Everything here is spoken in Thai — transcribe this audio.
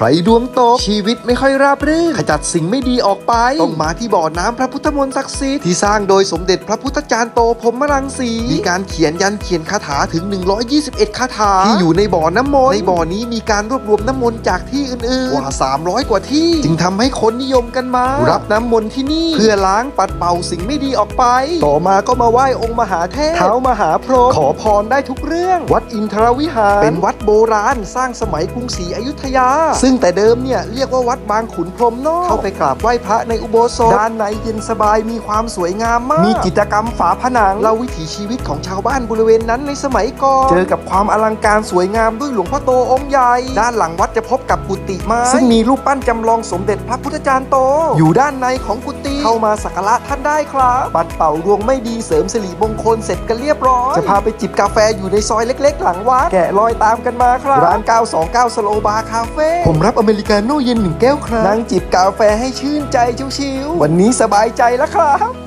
ใครดวงตก ชีวิตไม่ค่อยราบรื่นขจัดสิ่งไม่ดีออกไป ต้องมาที่บ่อน้ำพระพุทธมนต์ศักดิ์สิทธิ์ที่สร้างโดยสมเด็จพระพุทธจารย์โตพรหมรังสี มีการเขียนยันเขียนคาถาถึง 121 คาถา ที่อยู่ในบ่อน้ำมนต์ในบ่อนี้มีการรวบรวมน้ำมนต์จากที่อื่นๆ กว่า 300 กว่าที่ จึงทำให้คนนิยมกันมา รับน้ำมนต์ที่นี่ เพื่อล้างปัดเป่าสิ่งไม่ดีออกไป ต่อมาก็มาไหว้องค์มหาเทพเท้ามหาพรหมขอพรได้ทุกเรื่อง วัดอินทรวิหาร เป็นวัดโบราณสร้างสมัยกรุงศรีอยุธยาซึ่งแต่เดิมเนี่ยเรียกว่าวัดบางขุนพรหมนอกเข้าไปกราบไหว้พระในอุโบสถด้านในเย็นสบายมีความสวยงามมาก มีกิจกรรมฝาผนังเล่าวิถีชีวิตของชาวบ้านบริเวณนั้นในสมัยก่อนเจอกับความอลังการสวยงามด้วยหลวงพ่อโตองค์ใหญ่ ด้านหลังวัดจะพบกับกุฏิไม้ซึ่งมีรูปปั้นจำลองสมเด็จพระพุทธจารย์โต อยู่ด้านในของกุฏิเข้ามาสักการะท่านได้ครับปัดเป่าดวงไม่ดีเสริมสิริมงคลเสร็จกันเรียบร้อยจะพาไปจิบกาแฟอยู่ในซอยเล็ก ๆ หลังวัดแกะรอยตามกันมาครับร้าน 929 สโลบาร์คาเฟ่ผมรับอเมริกาโน่เย็นหนึ่งแก้วครับนั่งจิบกาแฟให้ชื่นใจชิวๆวันนี้สบายใจแล้วครับ